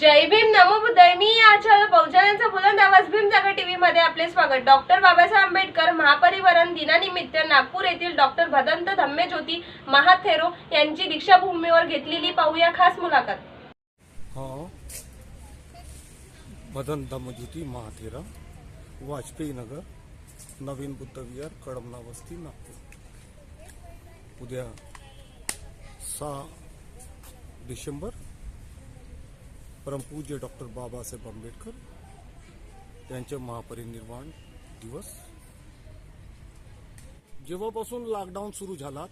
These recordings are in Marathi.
जय भीम नमो बुद्धय. मी आचार्य बहुजनांचा बुलंद आवाज भीमजागर टीव्ही मध्ये आपले स्वागत. डॉक्टर बाबासाहेब आंबेडकर महापरिवरण दिनानिमित्त नागपूर येथील डॉक्टर भदंत धम्मे ज्योती महाथेरो यांची दीक्षाभूमीवर घेतलेली पाहूया खास मुलाखत. हो. भदंत धम्मज्योती महाथेरा वाजपेयी नगर नवीन बुद्ध विहार कडमना वस्ती नागपूर. उद्या सहा डिसेंबर परमपूज्य डॉक्टर बाबासाहेब आंबेडकर त्यांचे महापरिनिर्वाण दिवस. जेव्हापासून लॉकडाऊन सुरू झाला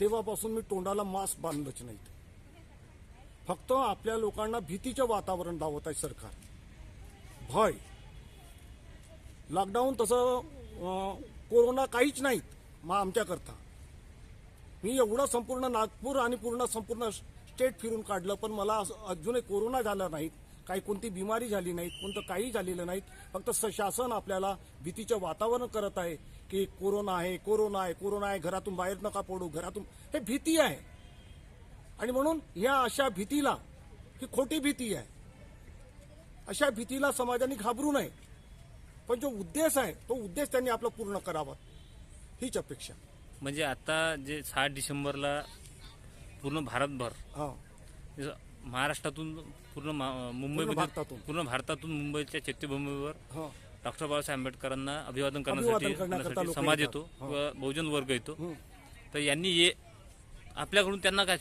तेव्हापासून मी तोंडाला मास्क बांधलंच नाहीत. फक्त आपल्या लोकांना भीतीचं वातावरण लावत आहे सरकार. भय. लॉकडाऊन तसं कोरोना काहीच नाहीत मग आमच्याकरता. मी एवढं संपूर्ण नागपूर आणि पूर्ण संपूर्ण स्टेट फिरून काढलं पण मला अजूनही कोरोना झाला नाहीत काही कोणती बिमारी झाली नाहीत कोणतं काही झालेलं नाहीत फक्त स- शासन आपल्याला भीतीचं वातावरण करत आहे की कोरोना आहे कोरोना आहे कोरोना आहे घरातून बाहेर नका पडू घरातून हे भीती आहे. आणि म्हणून या अशा भीतीला ही खोटी भीती आहे. अशा भीतीला समाजाने घाबरू नये. पण जो उद्देश आहे तो उद्देश त्यांनी आपला पूर्ण करावा. हीच अपेक्षा. म्हणजे आता जे सहा डिसेंबरला पूर्ण भारतभर. हा. जसं महाराष्ट्रातून पूर्ण मा- मुंबईमध्ये भारतातून. पूर्ण भारतातून मुंबईच्या चैत्यभूमीवर हा. डॉक्टर बाबासाहेब आंबेडकरांना अभिवादन करण्यासाठी करण्याकरता करण्यासाठी लोकं समाज. येतो हा. व बहुजन वर्ग येतो. तर यांनी ये आपल्याकडून त्यांना काय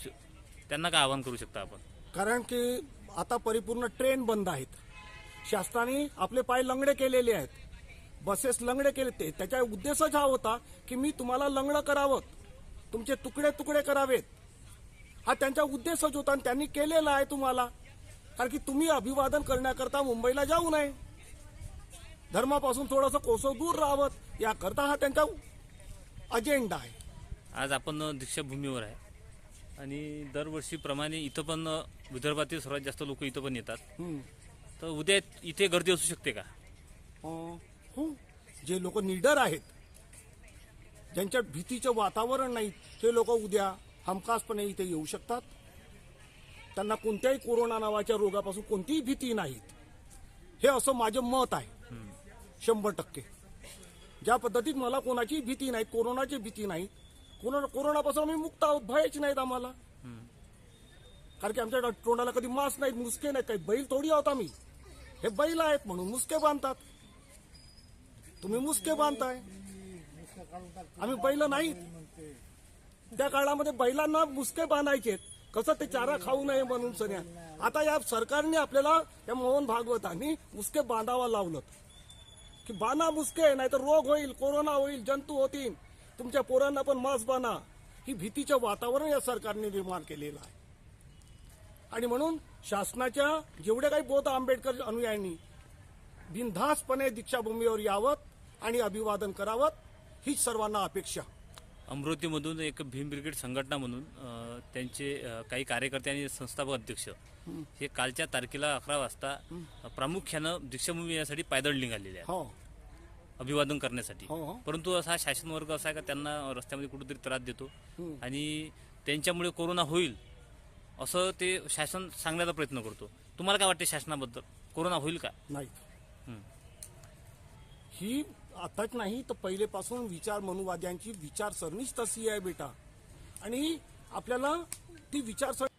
त्यांना काय आवाहन करू शकता आपण? कारण की आता परिपूर्ण ट्रेन बंद आहेत. शासनाने आपले पाय लंगडे केलेले आहेत. बसेस लंगडे केले ते. त्याचा उद्देशच हा होता की मी तुम्हाला लंगडं करावं. तुमचे तुकडे तुकडे करावेत. हा त्यांचा उद्देशच होता आणि त्यांनी केलेला आहे तुम्हाला. कारण की तुम्ही अभिवादन करण्याकरता मुंबईला जाऊ नये. धर्मापासून थोडंसं कोसो दूर राहावं. याकरता हा त्यांचा अजेंडा आहे. आज आपण दीक्षाभूमीवर आहे. आणि दरवर्षीप्रमाणे इथं पण विदर्भातील सर्वात जास्त लोक इथं पण येतात. तर उद्या इथे गर्दी असू शकते का? हो. जे लोक निडर आहेत ज्यांच्यात भीतीचं वातावरण नाही ते लोक उद्या हमखासपणे इथे येऊ शकतात. त्यांना कोणत्याही कोरोना नावाच्या रोगापासून कोणतीही भीती नाहीत. हे असं माझं मत आहे. शंभर टक्के. ज्या पद्धतीत मला कोणाची भीती नाही कोरोनाची भीती नाही कोरोना कोरोनापासून आम्ही मुक्त आहोत भयच नाहीत आम्हाला. कारण की आमच्या तोंडाला कधी मास्क नाहीत मुसके नाहीत काही बैल थोडी आहोत आम्ही. हे बैल आहेत म्हणून मुसके बांधतात. तुम्ही मुसके बांधताय. आम्ही बैल नाहीत. त्या काळामध्ये बैलांना मुसके बांधायचे कसं ते चारा खाऊ नये म्हणून सन्या आता या सरकारने आपल्याला या मोहन भागवतांनी मुसके बांधावा लावलं. की बांधा मुसके नाही तर रोग होईल कोरोना होईल जंतू होतील. तुमच्या पोरांना पण मास्क बांधा. ही भीतीचं वातावरण या सरकारने निर्माण केलेलं आहे. आणि म्हणून शासनाच्या जेवढे काही बौद्ध आंबेडकर अनुयायांनी बिनधास्तपणे दीक्षाभूमीवर यावत आणि अभिवादन करावं हीच सर्वांना अपेक्षा. अमरावतीमधून एक भीम ब्रिगेड संघटना म्हणून त्यांचे काही कार्यकर्ते आणि संस्थापक अध्यक्ष हे. कालच्या तारखेला अकरा वाजता प्रामुख्यानं दीक्षाभूमी यासाठी पायदळ निघालेले आहे हो. अभिवादन करण्यासाठी. हो, हो. परंतु असा शासन वर्ग असा आहे का त्यांना रस्त्यामध्ये कुठेतरी त्रास देतो? आणि त्यांच्यामुळे कोरोना होईल असं ते शासन सांगण्याचा प्रयत्न करतो. तुम्हाला काय वाटते शासनाबद्दल? कोरोना होईल का? नाही. ही आताच नाही तर पहिलेपासून विचार मनुवाद्यांची विचारसरणीच तशी आहे बेटा. आणि आपल्याला ती विचारसरणी